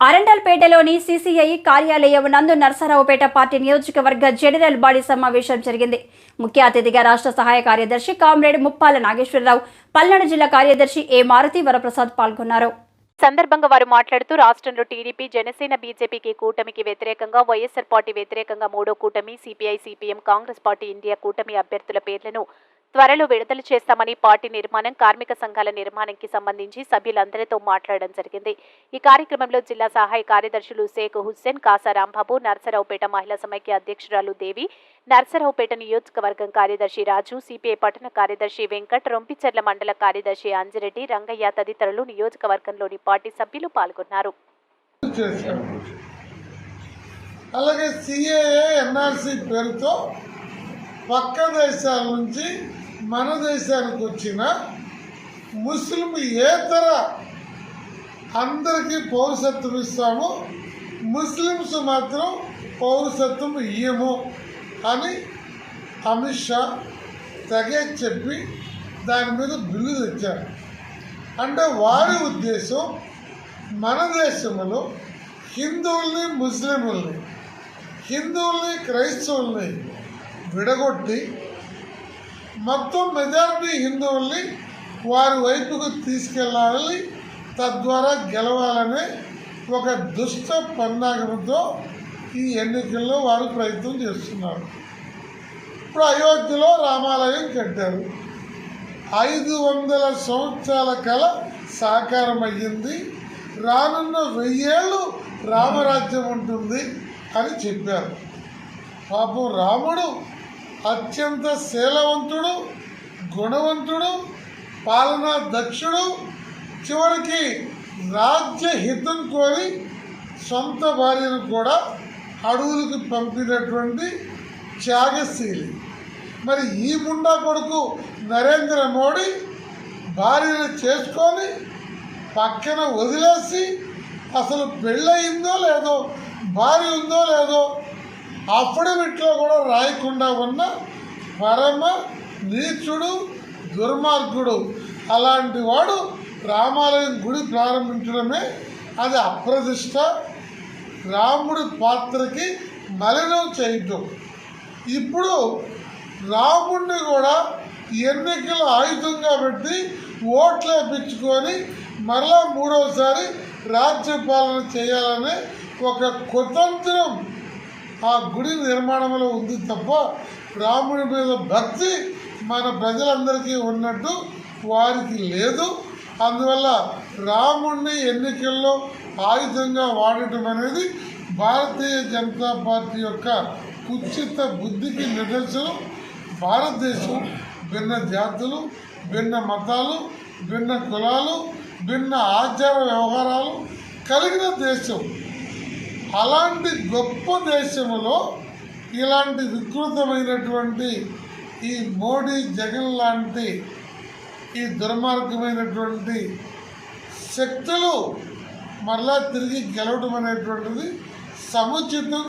అరండల్పేటలోని CCI కార్యాలయం నందు Narasaraopet party నియోజకవర్గ జనరల్ బాడీ సమావేశం జరిగింది. ముఖ్య అతిథిగా రాష్ట్ర సహాయ కార్యదర్శి కామ్రేడ్ ముప్పాల నాగేశ్వరరావు పల్నాడు జిల్లా కార్యదర్శి ఏ మారుతి వరప్రసాద్ పాల్గొన్నారు. సందర్భంగా వారు మాట్లాడుతూ రాష్ట్రంలో టీడీపీ జనసేన బీజేపీకి కూటమికి వ్యతిరేకంగా వైఎస్ఆర్ పార్టీ వ్యతిరేకంగా మూడో కూటమి CPI CPM Congress party India కూటమి అభ్యర్థుల పేర్లను త్వరలో విడుదల చేస్తామని పార్టీ నిర్మాణం కార్మిక సంఘాల నిర్మాణంకి సంబంధించి సభ్యులందరితో మాట్లాడడం జరిగింది. ఈ కార్యక్రమంలో జిల్లా సహాయ కార్యదర్శులు షేక్ హుస్సేన్ కాసా రాంబాబు నర్సరావుపేట మహిళా సమైక్య అధ్యక్షురాలు దేవి నర్సరావుపేట నియోజకవర్గం కార్యదర్శి రాజు సిపిఐ పట్టణ కార్యదర్శి వెంకట్ రొంపిచెర్ల మండల కార్యదర్శి అంజిరెడ్డి రంగయ్య తదితరులు నియోజకవర్గంలోని పార్టీ సభ్యులు పాల్గొన్నారు. అలాగే సిఏఏ పేరుతో పక్క దేశాల నుంచి మన దేశానికి వచ్చిన ముస్లిం ఏతర అందరికీ పౌరసత్వం ఇస్తాము ముస్లిమ్స్ మాత్రం పౌరసత్వం ఇయ్యము అని అమిత్ షా తెగే చెప్పి దాని మీద బిల్లు తెచ్చారు. అంటే వారి ఉద్దేశం మన దేశంలో హిందువుల్ని ముస్లింలని హిందువుల్ని క్రైస్తవుల్ని విడగొట్టి మొత్తం మెజారిటీ హిందువుల్ని వారి వైపుకు తీసుకెళ్ళాలని తద్వారా గెలవాలనే ఒక దుష్ట పన్నాగంతో ఈ ఎన్నికల్లో వారు ప్రయత్నం చేస్తున్నారు. ఇప్పుడు అయోధ్యలో రామాలయం కట్టారు. ఐదు వందల సంవత్సరాల కల సాకారం అయ్యింది రానున్న వెయ్యేళ్ళు రామరాజ్యం ఉంటుంది అని చెప్పారు. పాపం రాముడు అత్యంత శీలవంతుడు గుణవంతుడు పాలనా దక్షుడు. చివరికి రాజ్య హితం కోరి సొంత భార్యను కూడా అడవులకు పంపినటువంటి త్యాగశీలి. మరి ఈ ముండా కొడుకు నరేంద్ర మోడీ భార్యను చేసుకొని పక్కన వదిలేసి అసలు పెళ్ళయిందో లేదో భార్య ఉందో లేదో అఫిడవిట్లో కూడా రాయకుండా ఉన్న పరమ నీచుడు దుర్మార్గుడు. అలాంటి వాడు రామాలయం గుడి ప్రారంభించడమే అది అప్రదిష్ట రాముడి పాత్రకి మలినం చేయటం. ఇప్పుడు రాముడిని కూడా ఎన్నికల ఆయుధంగా పెట్టి ఓట్లు వేపించుకొని మరలా మూడవసారి రాజ్యపాలన చేయాలనే ఒక కుతంత్రం ఆ గుడి నిర్మాణంలో ఉంది తప్ప రాముడి మీద భక్తి మన ప్రజలందరికీ ఉన్నట్టు వారికి లేదు. అందువల్ల రాముడిని ఎన్నికల్లో ఆయుధంగా వాడటం అనేది భారతీయ జనతా పార్టీ యొక్క కుచిత బుద్ధికి నిదర్శనం. భారతదేశం భిన్న జాతులు భిన్న మతాలు భిన్న కులాలు భిన్న ఆచార వ్యవహారాలు కలిగిన దేశం. అలాంటి గొప్ప దేశంలో ఇలాంటి వికృతమైనటువంటి ఈ మోడీ జగన్ లాంటి ఈ దుర్మార్గమైనటువంటి శక్తులు మరలా తిరిగి గెలవడం అనేటువంటిది సముచితం